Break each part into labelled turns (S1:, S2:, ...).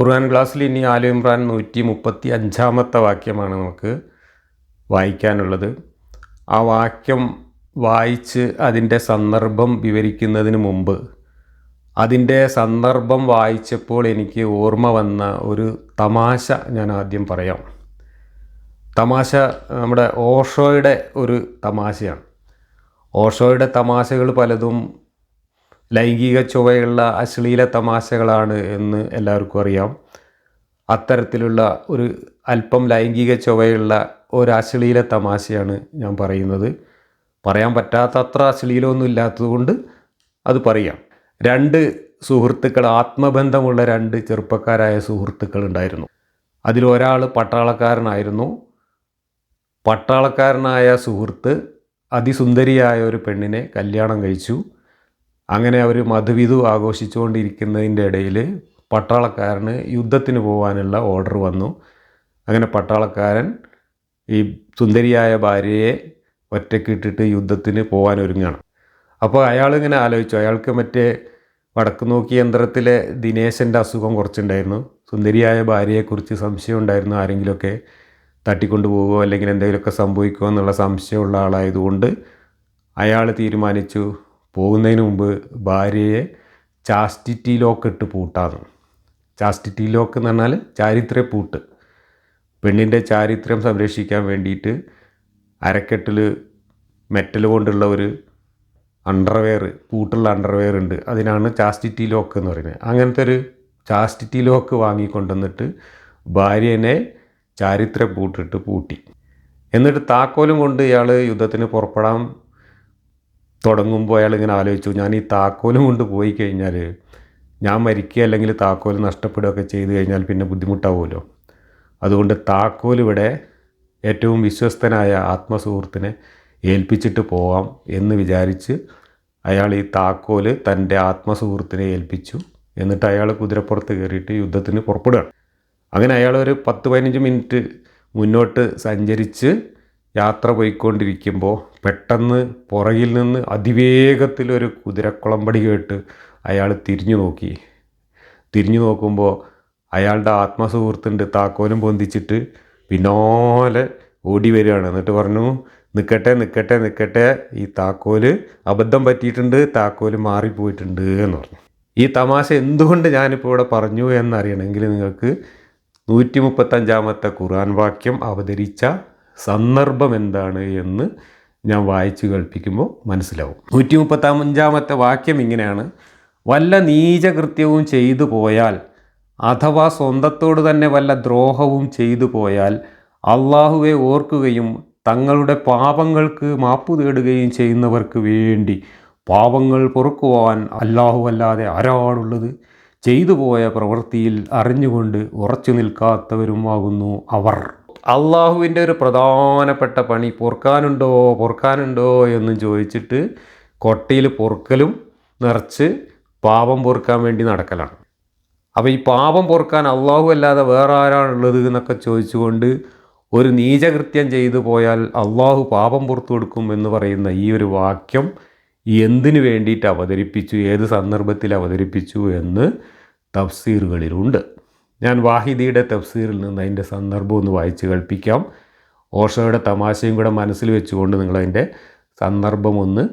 S1: ഖുർആൻ ക്ലാസ്സിൽ ഇനി ആലു ഇമ്രാൻ നൂറ്റി മുപ്പത്തി അഞ്ചാമത്തെ വാക്യമാണ് നമുക്ക് വായിക്കാനുള്ളത്. ആ വാക്യം വായിച്ച് അതിന്റെ സന്ദർഭം വിവരിക്കുന്നതിന് മുമ്പ് അതിന്റെ സന്ദർഭം വായിച്ചപ്പോൾ എനിക്ക് ഓർമ്മ വന്ന ഒരു തമാശ ഞാൻ ആദ്യം പറയാം. തമാശ നമ്മുടെ ഓഷോയുടെ ഒരു തമാശയാണ്. ഓഷോയുടെ തമാശകൾ പലതും ലൈംഗിക ചുവയുള്ള അശ്ലീല തമാശകളാണ് എന്ന് എല്ലാവർക്കും അറിയാം. അത്തരത്തിലുള്ള ഒരു അല്പം ലൈംഗിക ചുവയുള്ള ഒരു അശ്ലീല തമാശയാണ് ഞാൻ പറയുന്നത്. പറയാൻ പറ്റാത്ത അത്ര അശ്ലീലമൊന്നും ഇല്ലാത്തതുകൊണ്ട് അത് പറയാം. രണ്ട് സുഹൃത്തുക്കൾ ആത്മബന്ധമുള്ള രണ്ട് ചെറുപ്പക്കാരായ സുഹൃത്തുക്കൾ ഉണ്ടായിരുന്നു. അതിലൊരാൾ പട്ടാളക്കാരനായിരുന്നു. പട്ടാളക്കാരനായ സുഹൃത്ത് അതിസുന്ദരിയായ ഒരു പെണ്ണിനെ കല്യാണം കഴിച്ചു. അങ്ങനെ അവർ മധുവിധു ആഘോഷിച്ചുകൊണ്ടിരിക്കുന്നതിന്റെ ഇടയിൽ പട്ടാളക്കാരന് യുദ്ധത്തിന് പോകാനുള്ള ഓർഡർ വന്നു. അങ്ങനെ പട്ടാളക്കാരൻ ഈ സുന്ദരിയായ ഭാര്യയെ ഒറ്റക്കിട്ടിട്ട് യുദ്ധത്തിന് പോകാൻ ഒരുങ്ങുകയാണ് അപ്പോൾ അയാളിങ്ങനെ ആലോചിച്ചു അയാൾക്ക് മറ്റേ വടക്ക് നോക്കി യന്ത്രത്തിലെ ദിനേശന്റെ അസുഖം കുറച്ചുണ്ടായിരുന്നു. സുന്ദരിയായ ഭാര്യയെക്കുറിച്ച് സംശയം ഉണ്ടായിരുന്നു ആരെങ്കിലുമൊക്കെ തട്ടിക്കൊണ്ടു പോകുമോ അല്ലെങ്കിൽ എന്തെങ്കിലുമൊക്കെ സംഭവിക്കുമോ എന്നുള്ള സംശയമുള്ള ആളായതുകൊണ്ട് അയാൾ തീരുമാനിച്ചു പോകുന്നതിന് മുമ്പ് ഭാര്യയെ ചാസ്റ്റിറ്റി ലോക്ക് ഇട്ട് പൂട്ടാന്ന്. ചാസ്റ്റിറ്റി ലോക്ക് എന്ന് പറഞ്ഞാൽ ചാരിത്ര പൂട്ട്. പെണ്ണിന്റെ ചാരിത്രം സംരക്ഷിക്കാൻ വേണ്ടിയിട്ട് അരക്കെട്ടിൽ മെറ്റൽ കൊണ്ടുള്ള ഒരു അണ്ടർവെയർ പൂട്ടുള്ള അണ്ടർവെയർ ഉണ്ട്. അതിനാണ് ചാസ്റ്റിറ്റി ലോക്ക് എന്ന് പറയുന്നത്. അങ്ങനത്തെ ഒരു ചാസ്റ്റിറ്റി ലോക്ക് വാങ്ങിക്കൊണ്ടുവന്നിട്ട് ഭാര്യനെ ചാരിത്ര പൂട്ടിട്ട് പൂട്ടി. എന്നിട്ട് താക്കോലും കൊണ്ട് ഇയാൾ യുദ്ധത്തിന് പുറപ്പെടാൻ തുടങ്ങുമ്പോൾ അയാൾ ഇങ്ങനെ ആലോചിച്ചു ഞാൻ ഈ താക്കോലും കൊണ്ട് പോയി കഴിഞ്ഞാൽ ഞാൻ മരിക്കുക അല്ലെങ്കിൽ താക്കോൽ നഷ്ടപ്പെടുകയൊക്കെ ചെയ്തു കഴിഞ്ഞാൽ പിന്നെ ബുദ്ധിമുട്ടാവുമല്ലോ. അതുകൊണ്ട് താക്കോൽ ഇവിടെ ഏറ്റവും വിശ്വസ്തനായ ആത്മസുഹൃത്തിനെ ഏൽപ്പിച്ചിട്ട് പോവാം എന്ന് വിചാരിച്ച് അയാൾ ഈ താക്കോൽ തന്റെ ആത്മസുഹൃത്തിനെ ഏൽപ്പിച്ചു. എന്നിട്ട് അയാൾ കുതിരപ്പുറത്ത് കയറിയിട്ട് യുദ്ധത്തിന് പുറപ്പെടുകയാണ്. അങ്ങനെ അയാൾ ഒരു പത്ത് പതിനഞ്ച് മിനിറ്റ് മുന്നോട്ട് സഞ്ചരിച്ച് യാത്ര പോയിക്കൊണ്ടിരിക്കുമ്പോൾ പെട്ടെന്ന് പുറകിൽ നിന്ന് അതിവേഗത്തിലൊരു കുതിരക്കുളമ്പടി കേട്ട് അയാൾ തിരിഞ്ഞു നോക്കി. തിരിഞ്ഞു നോക്കുമ്പോൾ അയാളുടെ ആത്മസുഹൃത്തുണ്ട് താക്കോലും പൊന്തിച്ചിട്ട് പിന്നാലെ ഓടി വരികയാണ്. എന്നിട്ട് പറഞ്ഞു നിൽക്കട്ടെ നിൽക്കട്ടെ നിൽക്കട്ടെ ഈ താക്കോൽ അബദ്ധം പറ്റിയിട്ടുണ്ട് താക്കോൽ മാറിപ്പോയിട്ടുണ്ട് എന്ന് പറഞ്ഞു. ഈ തമാശ എന്തുകൊണ്ട് ഞാനിപ്പോൾ ഇവിടെ പറഞ്ഞു എന്നറിയണമെങ്കിൽ നിങ്ങൾക്ക് നൂറ്റി മുപ്പത്തഞ്ചാമത്തെ ഖുർആൻ വാക്യം അവതരിച്ച സന്ദർഭം എന്താണ് എന്ന് ഞാൻ വായിച്ചു കേൾപ്പിക്കുമ്പോൾ മനസ്സിലാവും. നൂറ്റി മുപ്പത്തഞ്ചാമത്തെ വാക്യം ഇങ്ങനെയാണ്. വല്ല നീചകൃത്യവും ചെയ്തു പോയാൽ അഥവാ സ്വന്തത്തോട് തന്നെ വല്ല ദ്രോഹവും ചെയ്തു പോയാൽ അള്ളാഹുവെ ഓർക്കുകയും തങ്ങളുടെ പാപങ്ങൾക്ക് മാപ്പു തേടുകയും ചെയ്യുന്നവർക്ക് വേണ്ടി പാപങ്ങൾ പൊറുക്കുവാൻ അല്ലാഹു അല്ലാതെ ആരാണുള്ളത് ചെയ്തു പോയ പ്രവൃത്തിയിൽ അറിഞ്ഞുകൊണ്ട് ഉറച്ചു നിൽക്കാത്തവരുമാകുന്നു അവർ. അള്ളാഹുവിന്റെ ഒരു പ്രധാനപ്പെട്ട പണി പൊറുക്കാനുണ്ടോ പൊറുക്കാനുണ്ടോ എന്ന് ചോദിച്ചിട്ട് കൊട്ടയിൽ പൊറുക്കലും നിറച്ച് പാപം പൊറുക്കാൻ വേണ്ടി നടക്കലാണ്. അപ്പോൾ ഈ പാപം പൊറുക്കാൻ അള്ളാഹു അല്ലാതെ വേറെ ആരാണുള്ളത് എന്നൊക്കെ ചോദിച്ചുകൊണ്ട് ഒരു നീചകൃത്യം ചെയ്തു പോയാൽ അള്ളാഹു പാപം പുറത്തു കൊടുക്കും എന്ന് പറയുന്ന ഈ ഒരു വാക്യം എന്തിനു വേണ്ടിയിട്ട് അവതരിപ്പിച്ചു ഏത് സന്ദർഭത്തിൽ അവതരിപ്പിച്ചു എന്ന് തഫ്സീറുകളിലുണ്ട്. ഞാൻ വാഹിദിയുടെ തഫ്സീറിൽ നിന്ന് അതിന്റെ സന്ദർഭം ഒന്ന് വായിച്ച് കേൾപ്പിക്കാം. ഓഷോയുടെ തമാശയും കൂടെ മനസ്സിൽ വെച്ചുകൊണ്ട് നിങ്ങളതിന്റെ സന്ദർഭം ഒന്ന്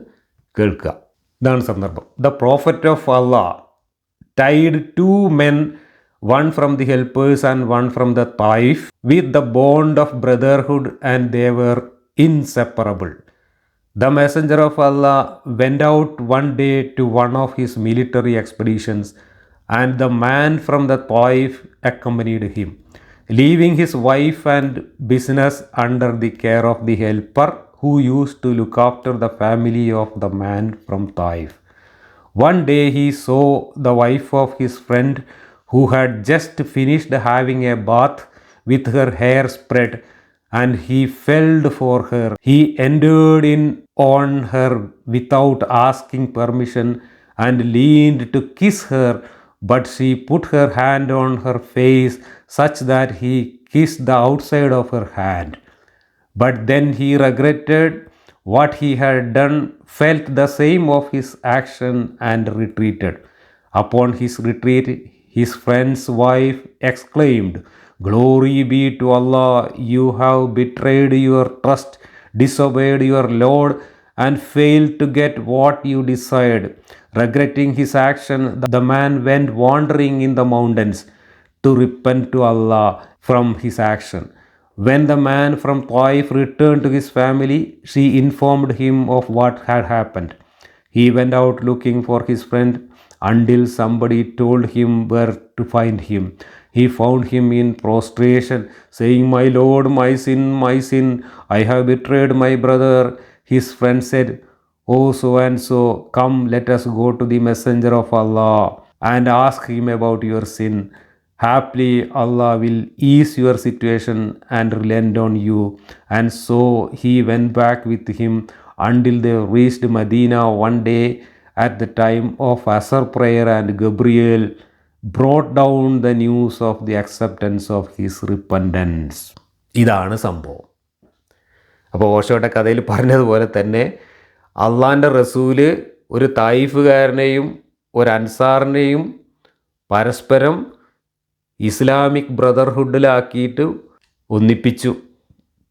S1: കേൾക്കുക. ഇതാണ് സന്ദർഭം. The prophet of Allah tied two men one from the helpers and one from the Taif with the bond of brotherhood and they were inseparable the messenger of Allah went out one day to one of his military expeditions, and the man from the Taif accompanied him, leaving his wife and business under the care of the helper who used to look after the family of the man from Taif. One day he saw the wife of his friend who had just finished having a bath with her hair spread and he felled for her. He entered in on her without asking permission and leaned to kiss her, but she put her hand on her face such that he kissed the outside of her hand. But then he regretted what he had done, felt the same of his action, and retreated. Upon his retreat, His friend's wife exclaimed, Glory be to Allah, you have betrayed your trust, disobeyed your Lord, and failed to get what you desired. Regretting his action, the man went wandering in the mountains to repent to Allah from his action. When the man from Taif returned to his family, she informed him of what had happened. He went out looking for his friend until somebody told him where to find him. He found him in prostration, saying, My Lord, my sin, my sin, I have betrayed my brother. His friend said, Oh, so and so, come, let us go to the messenger of Allah and ask him about your sin. Happily, Allah will ease your situation and relent on you. And so he went back with him until they reached Medina one day at the time of Asr prayer, and Gabriel brought down the news of the acceptance of his repentance. ഇതാണ് സംഭവം അപ്പോൾ ഓഷോയുടെ കഥയിൽ പറഞ്ഞതുപോലെ തന്നെ അള്ളാന്റെ റസൂൽ ഒരു തായിഫുകാരനെയും ഒരു അൻസാറിനെയും പരസ്പരം ഇസ്ലാമിക് ബ്രദർഹുഡിലാക്കിയിട്ട് ഒന്നിപ്പിച്ചു.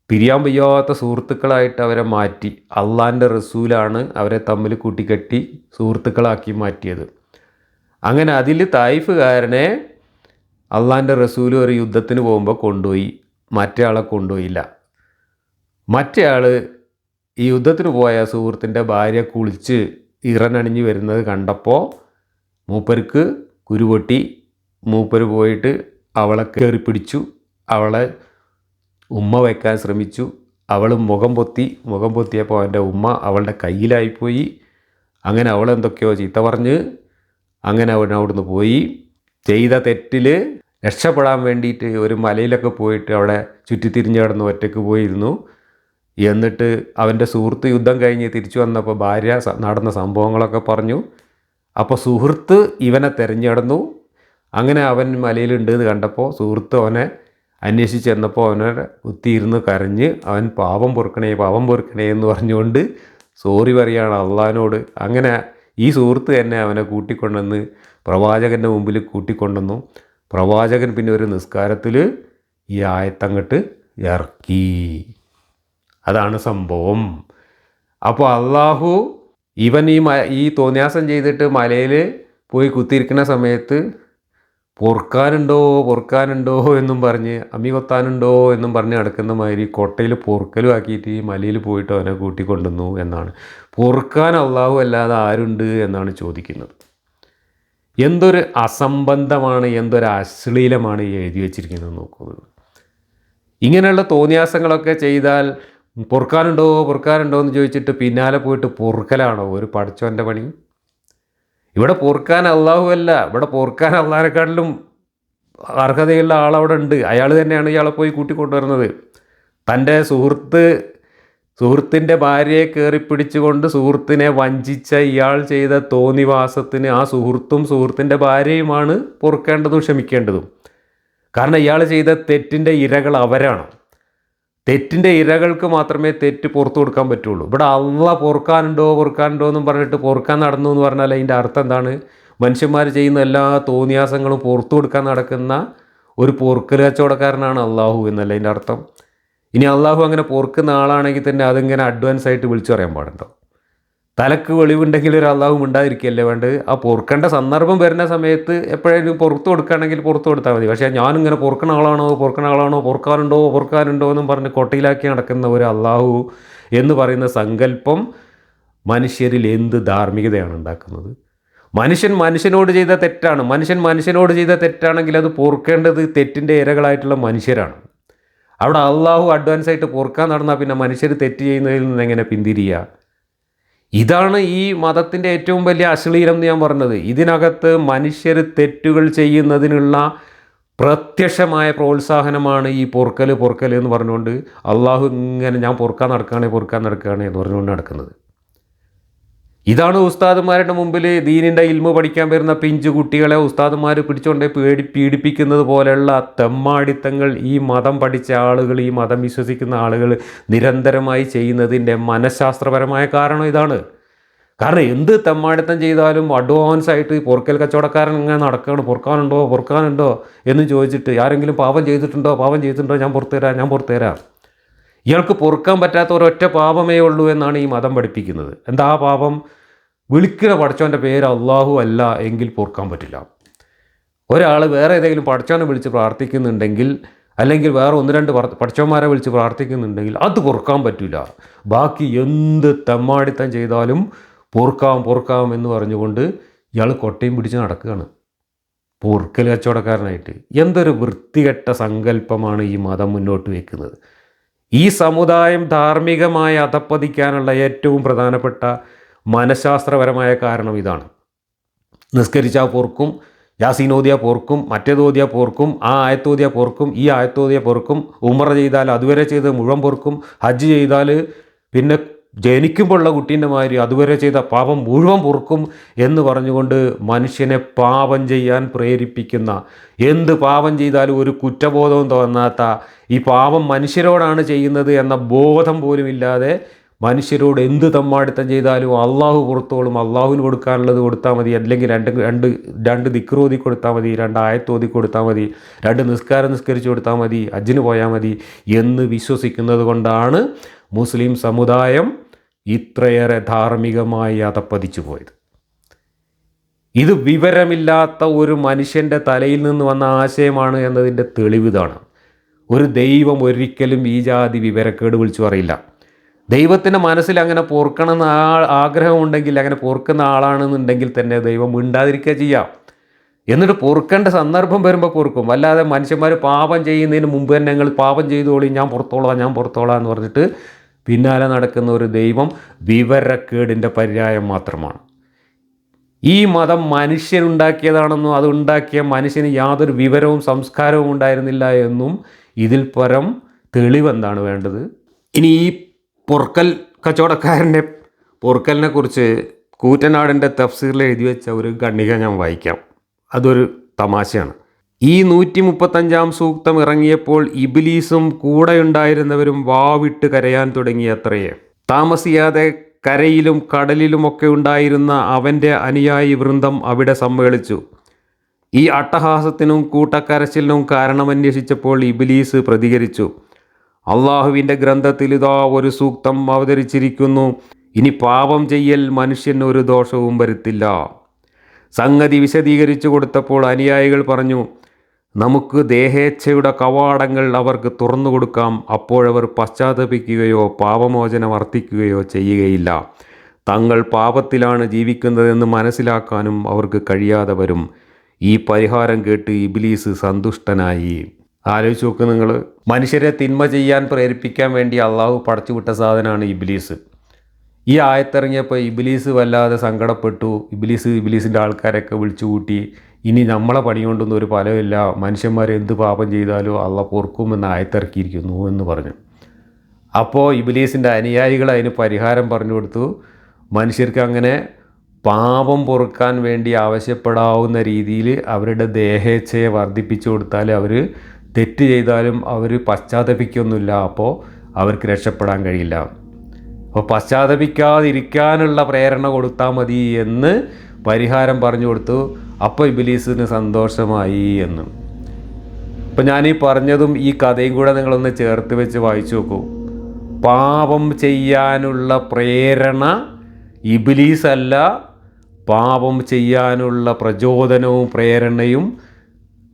S1: പിരിയാൻ വയ്യാത്ത സുഹൃത്തുക്കളായിട്ട് അവരെ മാറ്റി. അള്ളാന്റെ റസൂലാണ് അവരെ തമ്മിൽ കൂട്ടിക്കെട്ടി സുഹൃത്തുക്കളാക്കി മാറ്റിയത്. അങ്ങനെ അതിൽ തായിഫുകാരനെ അള്ളാന്റെ റസൂൽ ഒരു യുദ്ധത്തിന് പോകുമ്പോൾ കൊണ്ടുപോയി. മറ്റേ ആളെ കൊണ്ടുപോയില്ല. മറ്റേ ആൾ ഈ യുദ്ധത്തിന് പോയ സുഹൃത്തിന്റെ ഭാര്യ കുളിച്ച് ഇറനണിഞ്ഞ് വരുന്നത് കണ്ടപ്പോൾ മൂപ്പർക്ക് കുരുപൊട്ടി. മൂപ്പർ പോയിട്ട് അവളെ കയറി പിടിച്ചു. അവളെ ഉമ്മ വയ്ക്കാൻ ശ്രമിച്ചു. അവൾ മുഖം പൊത്തി. മുഖം പൊത്തിയപ്പോൾ അവന്റെ ഉമ്മ അവളുടെ കയ്യിലായിപ്പോയി. അങ്ങനെ അവൾ എന്തൊക്കെയോ ചീത്ത പറഞ്ഞ് അങ്ങനെ അവൻ അവിടുന്ന് പോയി. ചെയ്ത തെറ്റിൽ രക്ഷപ്പെടാൻ വേണ്ടിയിട്ട് ഒരു മലയിലൊക്കെ പോയിട്ട് അവിടെ ചുറ്റിത്തിരിഞ്ഞ് കിടന്ന് ഒറ്റയ്ക്ക് പോയിരുന്നു. എന്നിട്ട് അവന്റെ സുഹൃത്ത് യുദ്ധം കഴിഞ്ഞ് തിരിച്ചു വന്നപ്പോൾ ഭാര്യ നടന്ന സംഭവങ്ങളൊക്കെ പറഞ്ഞു. അപ്പോൾ സുഹൃത്ത് ഇവനെ തിരഞ്ഞെടുന്നു അങ്ങനെ അവൻ മലയിലുണ്ട് എന്ന് കണ്ടപ്പോൾ സുഹൃത്ത് അവനെ അന്വേഷിച്ച് ചെന്നപ്പോൾ അവനെ കുത്തിയിരുന്ന് കരഞ്ഞ് അവൻ പാപം പൊറുക്കണേ പാപം പൊറുക്കണേ എന്ന് പറഞ്ഞുകൊണ്ട് സോറി പറയുകയാണ് അള്ളഹാനോട്. അങ്ങനെ ഈ സുഹൃത്ത് തന്നെ അവനെ കൂട്ടിക്കൊണ്ടുവന്ന് പ്രവാചകന്റെ മുമ്പിൽ കൂട്ടിക്കൊണ്ടുവന്നു. പ്രവാചകൻ പിന്നെ ഒരു നിസ്കാരത്തിൽ ഈ ആയത്തങ്ങട്ട് ഇറക്കി. അതാണ് സംഭവം. അപ്പോൾ അള്ളാഹു ഇവൻ ഈ മ ഈ തോന്നിയാസം ചെയ്തിട്ട് മലയിൽ പോയി കുത്തിയിരിക്കുന്ന സമയത്ത് പൊറുക്കാനുണ്ടോ പൊറുക്കാനുണ്ടോ എന്നും പറഞ്ഞ് അമ്മി കൊത്താനുണ്ടോ എന്നും പറഞ്ഞ് നടക്കുന്ന മാതിരി കൊട്ടയിൽ പൊറുക്കലും ആക്കിയിട്ട് ഈ മലയിൽ പോയിട്ട് അവനെ കൂട്ടിക്കൊണ്ടുവന്നു എന്നാണ്. പൊറുക്കാൻ അള്ളാഹു അല്ലാതെ ആരുണ്ട് എന്നാണ് ചോദിക്കുന്നത്. എന്തൊരു അസംബന്ധമാണ് എന്തൊരു അശ്ലീലമാണ് എഴുതി വച്ചിരിക്കുന്നത് നോക്കുന്നത് ഇങ്ങനെയുള്ള തോന്നിയാസങ്ങളൊക്കെ ചെയ്താൽ പൊറുക്കാനുണ്ടോ പൊറുക്കാനുണ്ടോ എന്ന് ചോദിച്ചിട്ട് പിന്നാലെ പോയിട്ട് പൊറുക്കലാണോ? ഒരു പഠിച്ചവന്റെ പണി. ഇവിടെ പൊറുക്കാൻ അല്ല. ഇവിടെ പൊറുക്കാൻ അള്ളാഹിനെക്കാട്ടിലും അർഹതയുള്ള ആളവിടെ ഉണ്ട്. അയാൾ തന്നെയാണ് ഇയാളെ പോയി കൂട്ടിക്കൊണ്ടുവരുന്നത്. തന്റെ സുഹൃത്ത് സുഹൃത്തിന്റെ ഭാര്യയെ കയറി പിടിച്ചുകൊണ്ട് സുഹൃത്തിനെ വഞ്ചിച്ച ഇയാൾ ചെയ്ത തോന്നിവാസത്തിന് ആ സുഹൃത്തും സുഹൃത്തിന്റെ ഭാര്യയുമാണ് പൊറുക്കേണ്ടതും ക്ഷമിക്കേണ്ടതും. കാരണം ഇയാൾ ചെയ്ത തെറ്റിന്റെ ഇരകൾ അവരാണ്. തെറ്റിന്റെ ഇരകൾക്ക് മാത്രമേ തെറ്റ് പുറത്തു കൊടുക്കാൻ പറ്റുള്ളൂ. ഇവിടെ അള്ള പൊറുക്കാനുണ്ടോ പൊറുക്കാനുണ്ടോ എന്നും പറഞ്ഞിട്ട് പൊറുക്കാൻ നടന്നു എന്ന് പറഞ്ഞാൽ അതിന്റെ അർത്ഥം എന്താണ്? മനുഷ്യന്മാർ ചെയ്യുന്ന എല്ലാ തോന്നിയാസങ്ങളും പുറത്തു കൊടുക്കാൻ നടക്കുന്ന ഒരു പൊറുക്കൽ കച്ചവടക്കാരനാണ് അള്ളാഹു എന്നല്ല അതിന്റെ അർത്ഥം. ഇനി അള്ളാഹു അങ്ങനെ പൊറുക്കുന്ന ആളാണെങ്കിൽ തന്നെ അതിങ്ങനെ അഡ്വാൻസ് ആയിട്ട് വിളിച്ചു പറയാൻ പാടുണ്ടോ? തലക്ക് വെളിവുണ്ടെങ്കിൽ ഒരു അള്ളാഹും ഉണ്ടായിരിക്കുകയല്ലേ വേണ്ടത്? ആ പൊറുക്കേണ്ട സന്ദർഭം വരുന്ന സമയത്ത് എപ്പോഴേലും പുറത്തു കൊടുക്കുകയാണെങ്കിൽ പുറത്തു കൊടുത്താൽ മതി. പക്ഷേ ഞാനിങ്ങനെ പൊറുക്കണ ആളാണോ പൊറുക്കണ ആളാണോ പൊറുക്കാനുണ്ടോ പൊറുക്കാനുണ്ടോ എന്നും പറഞ്ഞ് കൊട്ടയിലാക്കി നടക്കുന്ന ഒരു അള്ളാഹു എന്ന് പറയുന്ന സങ്കല്പം മനുഷ്യരിൽ എന്ത് ധാർമ്മികതയാണ് ഉണ്ടാക്കുന്നത്? മനുഷ്യൻ മനുഷ്യനോട് ചെയ്ത തെറ്റാണ്. മനുഷ്യൻ മനുഷ്യനോട് ചെയ്ത തെറ്റാണെങ്കിൽ അത് പൊറുക്കേണ്ടത് തെറ്റിന്റെ ഇരകളായിട്ടുള്ള മനുഷ്യരാണ്. അവിടെ അള്ളാഹു അഡ്വാൻസ് ആയിട്ട് പൊറുക്കാൻ നടന്നാൽ പിന്നെ മനുഷ്യർ തെറ്റ് ചെയ്യുന്നതിൽ നിന്ന് എങ്ങനെ പിന്തിരിയുക ഇതാണ് ഈ മതത്തിന്റെ ഏറ്റവും വലിയ അശ്ലീലം എന്ന് ഞാൻ പറഞ്ഞത്. ഇതിനകത്ത് മനുഷ്യർ തെറ്റുകൾ ചെയ്യുന്നതിനുള്ള പ്രത്യക്ഷമായ പ്രോത്സാഹനമാണ് ഈ പൊറുക്കൽ പൊറുക്കൽ എന്ന് പറഞ്ഞുകൊണ്ട് അള്ളാഹു ഇങ്ങനെ ഞാൻ പൊറുക്കാൻ നടക്കുകയാണെ പൊറുക്കാൻ നടക്കുകയാണെ എന്ന് പറഞ്ഞുകൊണ്ട് നടക്കുന്നത്. ഇതാണ് ഉസ്താദുമാരുടെ മുമ്പിൽ ദീനിന്റെ ഇൽമ പഠിക്കാൻ വരുന്ന പിഞ്ചു കുട്ടികളെ ഉസ്താദുമാർ പിടിച്ചുകൊണ്ട് പേടി പീഡിപ്പിക്കുന്നത് പോലെയുള്ള തെമ്മാടിത്തങ്ങൾ ഈ മതം പഠിച്ച ആളുകൾ ഈ മതം വിശ്വസിക്കുന്ന ആളുകൾ നിരന്തരമായി ചെയ്യുന്നതിന്റെ മനഃശാസ്ത്രപരമായ കാരണം ഇതാണ്. കാരണം എന്ത് തെമ്മാടിത്തം ചെയ്താലും അഡ്വാൻസ് ആയിട്ട് പൊറുക്കൽ കച്ചവടക്കാരൻ ഇങ്ങനെ നടക്കുകയാണ്. പൊറുക്കാനുണ്ടോ? പൊറുക്കാനുണ്ടോ? എന്ന് ചോദിച്ചിട്ട് ആരെങ്കിലും പാപം ചെയ്തിട്ടുണ്ടോ? പാപം ചെയ്തിട്ടുണ്ടോ? ഞാൻ പുറത്തു തരാം ഞാൻ പുറത്തു തരാം. ഇയാൾക്ക് പൊറുക്കാൻ പറ്റാത്ത ഒരൊറ്റ പാപമേ ഉള്ളൂ എന്നാണ് ഈ മതം പഠിപ്പിക്കുന്നത്. എന്താ ആ പാപം? വിളിക്കുന്ന പഠിച്ചവന്റെ പേര് അള്ളാഹു അല്ല എങ്കിൽ പൊറുക്കാൻ പറ്റില്ല. ഒരാൾ വേറെ ഏതെങ്കിലും പഠിച്ചവനെ വിളിച്ച് പ്രാർത്ഥിക്കുന്നുണ്ടെങ്കിൽ അല്ലെങ്കിൽ വേറെ ഒന്ന് രണ്ട് പഠിച്ചവന്മാരെ വിളിച്ച് പ്രാർത്ഥിക്കുന്നുണ്ടെങ്കിൽ അത് പൊറുക്കാൻ പറ്റില്ല ബാക്കി എന്ത് തെമ്മാടിത്തം ചെയ്താലും പൊറുക്കാം പൊറുക്കാം എന്ന് പറഞ്ഞുകൊണ്ട് ഇയാൾ കൊട്ടയും പിടിച്ച് നടക്കുകയാണ്. പൊറുക്കൽ കച്ചവടക്കാരനായിട്ട്. എന്തൊരു വൃത്തികെട്ട സങ്കല്പമാണ് ഈ മതം മുന്നോട്ട് വെക്കുന്നത്. ഈ സമുദായം ധാർമ്മികമായി അധപ്പതിക്കാനുള്ള ഏറ്റവും പ്രധാനപ്പെട്ട മനഃശാസ്ത്രപരമായ കാരണം ഇതാണ്. നിസ്കരിച്ച പോർക്കും യാസീനോദിയ പോർക്കും മറ്റേതോദിയ പോർക്കും ആ ആയത്തോദിയ പോർക്കും ഈ ആയത്തോദിയ പോർക്കും ഉമറ ചെയ്താൽ അതുവരെ ചെയ്ത് മുഴുവൻ പോർക്കും ഹജ്ജ് ചെയ്താൽ പിന്നെ ജനിക്കുമ്പോഴുള്ള കുട്ടീന്റെ മാതിരി അതുവരെ ചെയ്ത പാപം മുഴുവൻ പൊറുക്കും എന്ന് പറഞ്ഞുകൊണ്ട് മനുഷ്യനെ പാപം ചെയ്യാൻ പ്രേരിപ്പിക്കുന്ന എന്ത് പാപം ചെയ്താലും ഒരു കുറ്റബോധവും തോന്നാത്ത ഈ പാപം മനുഷ്യരോടാണ് ചെയ്യുന്നത് എന്ന ബോധം പോലും ഇല്ലാതെ മനുഷ്യരോട് എന്ത് തമ്മാടിത്തം ചെയ്താലും അള്ളാഹു പുറത്തോളും അള്ളാഹുവിന് കൊടുക്കാനുള്ളത് കൊടുത്താൽ മതി. അല്ലെങ്കിൽ രണ്ട് രണ്ട് രണ്ട് ദിക്റോതി കൊടുത്താൽ മതി. രണ്ട് ആയത്തോതി കൊടുത്താൽ മതി. രണ്ട് നിസ്കാരം നിസ്കരിച്ചു കൊടുത്താൽ മതി. അജ്ജിന് പോയാൽ മതി എന്ന് വിശ്വസിക്കുന്നത് കൊണ്ടാണ് മുസ്ലിം സമുദായം ഇത്രയേറെ ധാർമ്മികമായി അതപ്പതിച്ചു പോയത്. ഇത് വിവരമില്ലാത്ത ഒരു മനുഷ്യന്റെ തലയിൽ നിന്ന് വന്ന ആശയമാണ് എന്നതിന്റെ തെളിവിതാണ് ഒരു ദൈവം ഒരിക്കലും ഈ ജാതി വിവരക്കേട് വിളിച്ചു പറയില്ല. ദൈവത്തിന്റെ മനസ്സിൽ അങ്ങനെ പോർക്കണമെന്ന് ആ ആഗ്രഹമുണ്ടെങ്കിൽ അങ്ങനെ പോർക്കുന്ന ആളാണെന്നുണ്ടെങ്കിൽ തന്നെ ദൈവം മിണ്ടാതിരിക്കുക ചെയ്യാം. എന്നിട്ട് പൊറുക്കേണ്ട സന്ദർഭം വരുമ്പോൾ പൊറുക്കും. അല്ലാതെ മനുഷ്യന്മാർ പാപം ചെയ്യുന്നതിന് മുമ്പ് തന്നെ ഞങ്ങൾ പാപം ചെയ്തോളി ഞാൻ പുറത്തോളാം ഞാൻ പുറത്തോളാം എന്ന് പറഞ്ഞിട്ട് പിന്നാലെ നടക്കുന്ന ഒരു ദൈവം വിവരക്കേടിന്റെ പര്യായം മാത്രമാണ്. ഈ മതം മനുഷ്യനുണ്ടാക്കിയതാണെന്നും അത് ഉണ്ടാക്കിയ മനുഷ്യന് യാതൊരു വിവരവും സംസ്കാരവും ഉണ്ടായിരുന്നില്ല എന്നും ഇതിൽ പരം തെളിവെന്താണ് വേണ്ടത്? ഇനി ഈ പൊറുക്കൽ കച്ചവടക്കാരന്റെ പൊറുക്കലിനെ കുറിച്ച് കൂറ്റനാടിന്റെ തഫ്സീറിൽ എഴുതി വെച്ച ഒരു ഖണ്ഡിക ഞാൻ വായിക്കാം. അതൊരു തമാശയാണ്. ഈ നൂറ്റി മുപ്പത്തഞ്ചാം സൂക്തം ഇറങ്ങിയപ്പോൾ ഇബിലീസും കൂടെയുണ്ടായിരുന്നവരും വാവിട്ട് കരയാൻ തുടങ്ങിയത്രയേ താമസിയാതെ കരയിലും കടലിലുമൊക്കെ ഉണ്ടായിരുന്ന അവന്റെ അനുയായി വൃന്ദം അവിടെ സമ്മേളിച്ചു. ഈ അട്ടഹാസത്തിനും കൂട്ടക്കരച്ചിലിനും കാരണമന്വേഷിച്ചപ്പോൾ ഇബിലീസ് പ്രതികരിച്ചു. അള്ളാഹുവിന്റെ ഗ്രന്ഥത്തിൽ ഇതാ ഒരു സൂക്തം അവതരിച്ചിരിക്കുന്നു. ഇനി പാപം ചെയ്യൽ മനുഷ്യന് ഒരു ദോഷവും വരുത്തില്ല. സംഗതി വിശദീകരിച്ചു കൊടുത്തപ്പോൾ അനുയായികൾ പറഞ്ഞു നമുക്ക് ദേഹേച്ഛയുടെ കവാടങ്ങൾ അവർക്ക് തുറന്നു കൊടുക്കാം. അപ്പോഴവർ പശ്ചാത്തപിക്കുകയോ പാപമോചനം അർത്ഥിക്കുകയോ ചെയ്യുകയില്ല. തങ്ങൾ പാപത്തിലാണ് ജീവിക്കുന്നതെന്ന് മനസ്സിലാക്കാനും അവർക്ക് കഴിയാതെ വരും. ഈ പരിഹാരം കേട്ട് ഇബിലീസ് സന്തുഷ്ടനായി. ആലോചിച്ച് നോക്ക് നിങ്ങൾ. മനുഷ്യരെ തിന്മ ചെയ്യാൻ പ്രേരിപ്പിക്കാൻ വേണ്ടി അള്ളാഹു പടച്ചുവിട്ട സാധനമാണ് ഇബിലീസ്. ഈ ആയത്തിറങ്ങിയപ്പോൾ ഇബിലീസ് വല്ലാതെ സങ്കടപ്പെട്ടു. ഇബിലീസ് ഇബിലീസിന്റെ ആൾക്കാരൊക്കെ വിളിച്ചു കൂട്ടി ഇനി നമ്മളെ പണി കൊണ്ടൊന്നും ഒരു ഫലമില്ല മനുഷ്യന്മാർ എന്ത് പാപം ചെയ്താലും അള്ള പൊറുക്കുമെന്ന് ആയത്തിറക്കിയിരിക്കുന്നു എന്ന് പറഞ്ഞു. അപ്പോൾ ഇബിലീസിന്റെ അനുയായികൾ അതിന് പരിഹാരം പറഞ്ഞു കൊടുത്തു. മനുഷ്യർക്ക് അങ്ങനെ പാപം പൊറുക്കാൻ വേണ്ടി ആവശ്യപ്പെടാവുന്ന രീതിയിൽ അവരുടെ ദേഹേച്ഛയെ വർദ്ധിപ്പിച്ചു കൊടുത്താൽ അവർ തെറ്റ് ചെയ്താലും അവർ പശ്ചാത്തപിക്കൊന്നുമില്ല അപ്പോൾ അവർക്ക് രക്ഷപ്പെടാൻ കഴിയില്ല. അപ്പോൾ പശ്ചാത്തപിക്കാതിരിക്കാനുള്ള പ്രേരണ കൊടുത്താൽ മതി എന്ന് പരിഹാരം പറഞ്ഞു കൊടുത്തു. അപ്പോൾ ഇബിലീസിന് സന്തോഷമായി എന്ന്. ഇപ്പം ഈ പറഞ്ഞതും ഈ കഥയും കൂടെ നിങ്ങളൊന്ന് ചേർത്ത് വെച്ച് വായിച്ചു നോക്കൂ. പാപം ചെയ്യാനുള്ള പ്രേരണ ഇബിലീസ് അല്ല പാപം ചെയ്യാനുള്ള പ്രചോദനവും പ്രേരണയും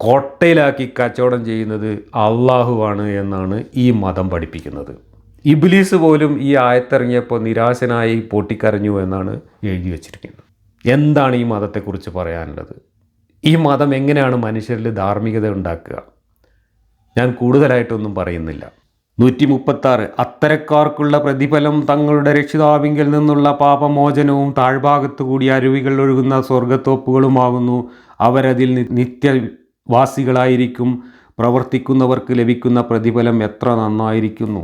S1: കോട്ടയിലാക്കി കച്ചവടം ചെയ്യുന്നത് അള്ളാഹുവാണ് എന്നാണ് ഈ മതം പഠിപ്പിക്കുന്നത്. ഇബ്ലീസ് പോലും ഈ ആയത്തിറങ്ങിയപ്പോൾ നിരാശനായി പൊട്ടിക്കരഞ്ഞു എന്നാണ് എഴുതി വച്ചിരിക്കുന്നത്. എന്താണ് ഈ മതത്തെക്കുറിച്ച് പറയാനുള്ളത്? ഈ മതം എങ്ങനെയാണ് മനുഷ്യരിൽ ധാർമ്മികത ഉണ്ടാക്കുക? ഞാൻ കൂടുതലായിട്ടൊന്നും പറയുന്നില്ല. നൂറ്റി മുപ്പത്താറ് അത്തരക്കാർക്കുള്ള പ്രതിഫലം തങ്ങളുടെ രക്ഷിതാവിങ്കിൽ നിന്നുള്ള പാപമോചനവും താഴ്ഭാഗത്തു കൂടി അരുവികൾ ഒഴുകുന്ന സ്വർഗത്തോപ്പുകളുമാകുന്നു അവരതിൽ നിത്യവാസികളായിരിക്കും പ്രവർത്തിക്കുന്നവർക്ക് ലഭിക്കുന്ന പ്രതിഫലം എത്ര നന്നായിരിക്കുന്നു?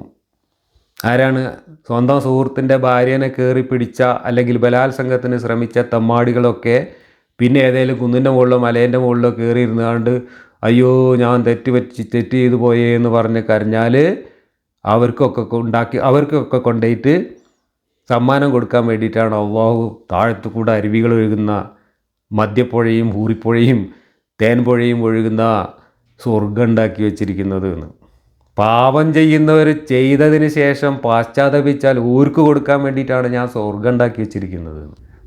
S1: ആരാണ് സ്വന്തം സുഹൃത്തിന്റെ ഭാര്യനെ കയറി പിടിച്ച അല്ലെങ്കിൽ ബലാത്സംഗത്തിന് ശ്രമിച്ച തമ്മാടികളൊക്കെ പിന്നെ ഏതെങ്കിലും കുന്നിന്റെ മുകളിലോ മലേന്റെ മുകളിലോ കയറി ഇരുന്നാണ്ട് അയ്യോ ഞാൻ തെറ്റ് പറ്റി തെറ്റ് ചെയ്തു പോയേ എന്ന് പറഞ്ഞ് കരഞ്ഞാൽ അവർക്കൊക്കെ ഉണ്ടാക്കി അവർക്കൊക്കെ കൊണ്ടുപോയിട്ട് സമ്മാനം കൊടുക്കാൻ വേണ്ടിയിട്ടാണ് അള്ളാഹു താഴത്തു കൂടെ അരുവികൾ ഒഴുകുന്ന മദ്യപ്പുഴയും തേൻപുഴയും ഒഴുകുന്ന സ്വർഗം ഉണ്ടാക്കി വെച്ചിരിക്കുന്നത് എന്ന്. പാപം ചെയ്യുന്നവർ ചെയ്തതിന് ശേഷം പാശ്ചാത്തപിച്ചാൽ ഊർക്ക് കൊടുക്കാൻ വേണ്ടിയിട്ടാണ് ഞാൻ സ്വർഗം ഉണ്ടാക്കി വെച്ചിരിക്കുന്നത്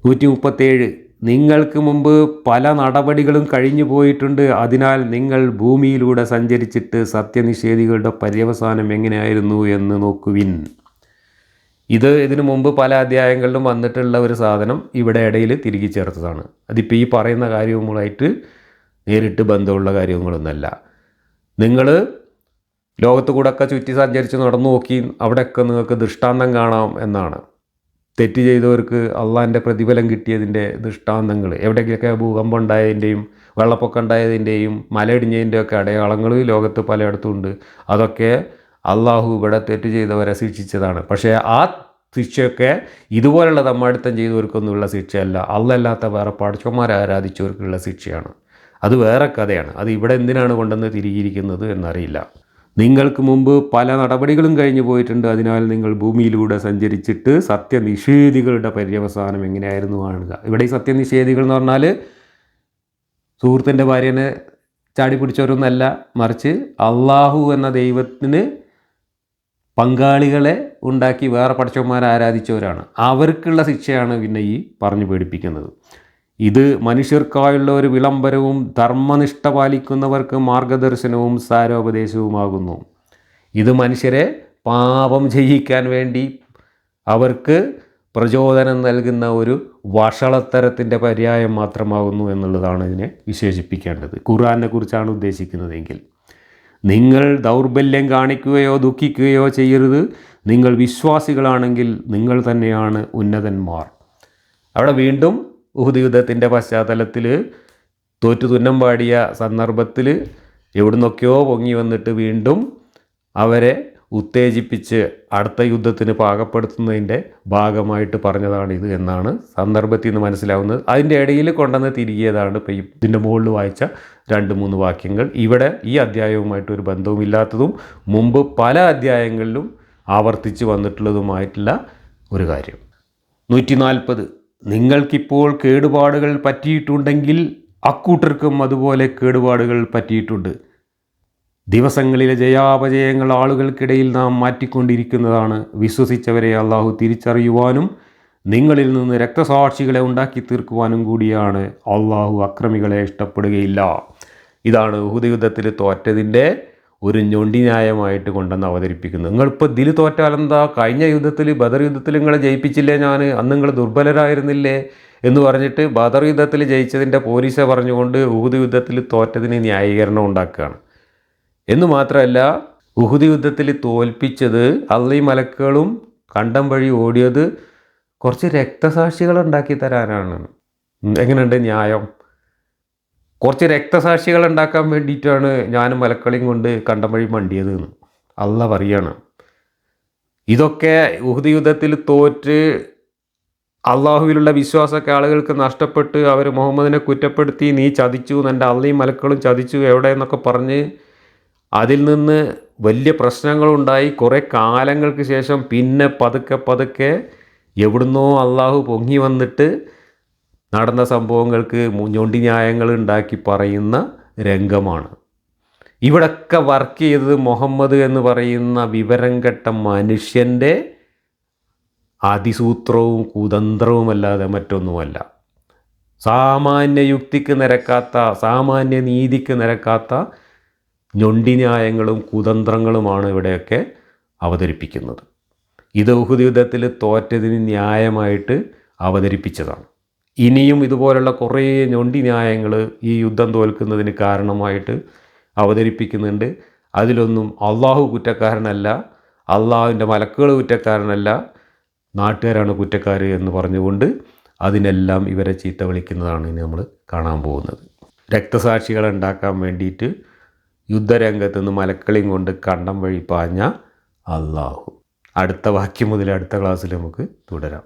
S1: നൂറ്റി മുപ്പത്തേഴ് നിങ്ങൾക്ക് മുമ്പ് പല നടപടികളും കഴിഞ്ഞു പോയിട്ടുണ്ട്. അതിനാൽ നിങ്ങൾ ഭൂമിയിലൂടെ സഞ്ചരിച്ചിട്ട് സത്യനിഷേധികളുടെ പര്യവസാനം എങ്ങനെയായിരുന്നു എന്ന് നോക്കുവിൻ. ഇത് ഇതിനു മുമ്പ് പല അധ്യായങ്ങളിലും വന്നിട്ടുള്ള ഒരു സാധനം ഇവിടെ ഇടയിൽ തിരികെ ചേർത്തതാണ്. അതിപ്പോൾ ഈ പറയുന്ന കാര്യവുമായിട്ട് നേരിട്ട് ബന്ധമുള്ള കാര്യങ്ങളൊന്നല്ല നിങ്ങൾ ലോകത്ത് കൂടെ ഒക്കെ ചുറ്റി സഞ്ചരിച്ച് നടന്നു നോക്കി അവിടെയൊക്കെ നിങ്ങൾക്ക് ദൃഷ്ടാന്തം കാണാം എന്നാണ്. തെറ്റ് ചെയ്തവർക്ക് അള്ളാന്റെ പ്രതിഫലം കിട്ടിയതിന്റെ ദൃഷ്ടാന്തങ്ങൾ എവിടെയൊക്കെ ഭൂകമ്പം ഉണ്ടായതിന്റെയും വെള്ളപ്പൊക്കം ഉണ്ടായതിന്റെയും മലയിടിഞ്ഞതിന്റെയൊക്കെ അടയാളങ്ങൾ ലോകത്ത് പലയിടത്തും ഉണ്ട് അതൊക്കെ അള്ളാഹു ഇവിടെ തെറ്റ് ചെയ്തവരെ ശിക്ഷിച്ചതാണ്. പക്ഷേ ആ ശിക്ഷയൊക്കെ ഇതുപോലുള്ള തമ്മാടിത്തം ചെയ്തവർക്കൊന്നുമുള്ള ശിക്ഷയല്ല. അല്ലല്ലാത്ത വേറെ പടച്ചന്മാരെ ആരാധിച്ചവർക്കുള്ള ശിക്ഷയാണ്. അത് വേറെ കഥയാണ്. അത് ഇവിടെ എന്തിനാണ് കൊണ്ടുവന്ന് തിരികിയിരിക്കുന്നത് എന്നറിയില്ല. നിങ്ങൾക്ക് മുമ്പ് പല നടപടികളും കഴിഞ്ഞു പോയിട്ടുണ്ട്. അതിനാൽ നിങ്ങൾ ഭൂമിയിലൂടെ സഞ്ചരിച്ചിട്ട് സത്യനിഷേധികളുടെ പര്യവസാനം എങ്ങനെയായിരുന്നു കാണുക. ഇവിടെ ഈ സത്യനിഷേധികൾ എന്ന് പറഞ്ഞാൽ സുഹൃത്തിന്റെ ഭാര്യനെ ചാടി പിടിച്ചവരൊന്നല്ല മറിച്ച് അള്ളാഹു എന്ന ദൈവത്തിന് പങ്കാളികളെ ഉണ്ടാക്കി വേറെ പടച്ചവന്മാരെ ആരാധിച്ചവരാണ്. അവർക്കുള്ള ശിക്ഷയാണ് പിന്നെ ഈ പറഞ്ഞു പേടിപ്പിക്കുന്നത്. ഇത് മനുഷ്യർക്കായുള്ള ഒരു വിളംബരവും ധർമ്മനിഷ്ഠ പാലിക്കുന്നവർക്ക് മാർഗദർശനവും സാരോപദേശവുമാകുന്നു. ഇത് മനുഷ്യരെ പാപം ചെയ്യിക്കാൻ വേണ്ടി അവർക്ക് പ്രചോദനം നൽകുന്ന ഒരു വഷളത്തരത്തിന്റെ പര്യായം മാത്രമാകുന്നു എന്നുള്ളതാണ് ഇതിനെ വിശേഷിപ്പിക്കേണ്ടത്. ഖുർആാനെ കുറിച്ചാണ് ഉദ്ദേശിക്കുന്നതെങ്കിൽ നിങ്ങൾ ദൗർബല്യം കാണിക്കുകയോ ദുഃഖിക്കുകയോ ചെയ്യരുത്. നിങ്ങൾ വിശ്വാസികളാണെങ്കിൽ നിങ്ങൾ തന്നെയാണ് ഉന്നതന്മാർ. അവിടെ വീണ്ടും ഉഹുദ് യുദ്ധത്തിന്റെ പശ്ചാത്തലത്തിൽ തോറ്റു തുന്നം പാടിയ സന്ദർഭത്തിൽ എവിടുന്നൊക്കെയോ പൊങ്ങി വന്നിട്ട് വീണ്ടും അവരെ ഉത്തേജിപ്പിച്ച് അടുത്ത യുദ്ധത്തിന് പാകപ്പെടുത്തുന്നതിന്റെ ഭാഗമായിട്ട് പറഞ്ഞതാണ് ഇത് എന്നാണ് സന്ദർഭത്തിൽ നിന്ന് മനസ്സിലാവുന്നത്. അതിന്റെ ഇടയിൽ കൊണ്ടുവന്ന് തിരികിയതാണ് ഇപ്പോൾ ഇതിന്റെ മുകളിൽ വായിച്ച രണ്ട് മൂന്ന് വാക്യങ്ങൾ. ഇവിടെ ഈ അധ്യായവുമായിട്ട് ഒരു ബന്ധവുമില്ലാത്തതും മുമ്പ് പല അധ്യായങ്ങളിലും ആവർത്തിച്ച് വന്നിട്ടുള്ളതുമായിട്ടുള്ള ഒരു കാര്യം. നൂറ്റി നാൽപ്പത് നിങ്ങൾക്കിപ്പോൾ കേടുപാടുകൾ പറ്റിയിട്ടുണ്ടെങ്കിൽ അക്കൂട്ടർക്കും അതുപോലെ കേടുപാടുകൾ പറ്റിയിട്ടുണ്ട്. ദിവസങ്ങളിലെ ജയാപജയങ്ങൾ ആളുകൾക്കിടയിൽ നാം മാറ്റിക്കൊണ്ടിരിക്കുന്നതാണ്. വിശ്വസിച്ചവരെ അള്ളാഹു തിരിച്ചറിയുവാനും നിങ്ങളിൽ നിന്ന് രക്തസാക്ഷികളെ ഉണ്ടാക്കി തീർക്കുവാനും കൂടിയാണ് അള്ളാഹു അക്രമികളെ ഇഷ്ടപ്പെടുകയില്ല. ഇതാണ് ഉഹുദയുദ്ധത്തിൽ തോറ്റതിന്റെ ഒരു ഞൊണ്ടി ന്യായമായിട്ട് കൊണ്ടുവന്ന് അവതരിപ്പിക്കുന്നത് നിങ്ങളിപ്പോൾ ഇതിൽ തോറ്റാലെന്താ? കഴിഞ്ഞ യുദ്ധത്തിൽ ബദർ യുദ്ധത്തിൽ നിങ്ങളെ ജയിപ്പിച്ചില്ലേ ഞാൻ അന്ന് നിങ്ങൾ ദുർബലരായിരുന്നില്ലേ? എന്ന് പറഞ്ഞിട്ട് ബദർ യുദ്ധത്തിൽ ജയിച്ചതിന്റെ പോലീസെ പറഞ്ഞുകൊണ്ട് ഉഹുദ് യുദ്ധത്തിൽ തോറ്റതിന് ന്യായീകരണം ഉണ്ടാക്കുകയാണ്. എന്ന് മാത്രമല്ല ഉഹുദ് യുദ്ധത്തിൽ തോൽപ്പിച്ചത് അള്ളി മലക്കുകളും കണ്ടം വഴി ഓടിയത് കുറച്ച് രക്തസാക്ഷികൾ ഉണ്ടാക്കി തരാനാണ്. എങ്ങനെയുണ്ട് ന്യായം? കുറച്ച് രക്തസാക്ഷികൾ ഉണ്ടാക്കാൻ വേണ്ടിയിട്ടാണ് ഞാനും മലക്കളിയും കൊണ്ട് കണ്ടം വഴി മണ്ടിയത് എന്ന് അല്ല പറയാണ്. ഇതൊക്കെ ഉഹുദ് യുദ്ധത്തിൽ തോറ്റ് അള്ളാഹുവിലുള്ള വിശ്വാസമൊക്കെ ആളുകൾക്ക് നഷ്ടപ്പെട്ട് അവർ മുഹമ്മദിനെ കുറ്റപ്പെടുത്തി നീ ചതിച്ചു എന്റെ അള്ളയും മലക്കളും ചതിച്ചു എവിടെ? എന്നൊക്കെ പറഞ്ഞ് അതിൽ നിന്ന് വലിയ പ്രശ്നങ്ങളുണ്ടായി. കുറേ കാലങ്ങൾക്ക് ശേഷം പിന്നെ പതുക്കെ പതുക്കെ എവിടുന്നോ അള്ളാഹു പൊങ്ങി വന്നിട്ട് നടന്ന സംഭവങ്ങൾക്ക് ഞൊണ്ടി ന്യായങ്ങൾ ഉണ്ടാക്കി പറയുന്ന രംഗമാണ്. ഇവിടൊക്കെ വർക്ക് ചെയ്തത് മുഹമ്മദ് എന്ന് പറയുന്ന വിവരം കെട്ട മനുഷ്യന്റെ അതിസൂത്രവും കുതന്ത്രവുമല്ലാതെ മറ്റൊന്നുമല്ല. സാമാന്യ യുക്തിക്ക് നിരക്കാത്ത സാമാന്യ നീതിക്ക് നിരക്കാത്ത ഞൊണ്ടി ന്യായങ്ങളും കുതന്ത്രങ്ങളുമാണ് ഇവിടെയൊക്കെ അവതരിപ്പിക്കുന്നത്. ഇത് ഉഹുദ് യുദ്ധത്തിൽ തോറ്റതിന് ന്യായമായിട്ട് അവതരിപ്പിച്ചതാണ്. ഇനിയും ഇതുപോലുള്ള കുറേ ഞൊണ്ടി ന്യായങ്ങൾ ഈ യുദ്ധം തോൽക്കുന്നതിന് കാരണമായിട്ട് അവതരിപ്പിക്കുന്നുണ്ട്. അതിലൊന്നും അള്ളാഹു കുറ്റക്കാരനല്ല അള്ളാഹുവിന്റെ മലക്കുകൾ കുറ്റക്കാരനല്ല നാട്ടുകാരാണ് കുറ്റക്കാർ എന്ന് പറഞ്ഞുകൊണ്ട് അതിനെല്ലാം ഇവരെ ചീത്ത വിളിക്കുന്നതാണ് ഇനി നമ്മൾ കാണാൻ പോകുന്നത്. രക്തസാക്ഷികളെ ഉണ്ടാക്കാൻ വേണ്ടിയിട്ട് യുദ്ധരംഗത്ത് നിന്ന് മലക്കളിയും കൊണ്ട് കണ്ടം വഴി പാഞ്ഞ അള്ളാഹു. അടുത്ത വാക്യം മുതൽ അടുത്ത ക്ലാസ്സിൽ നമുക്ക് തുടരാം.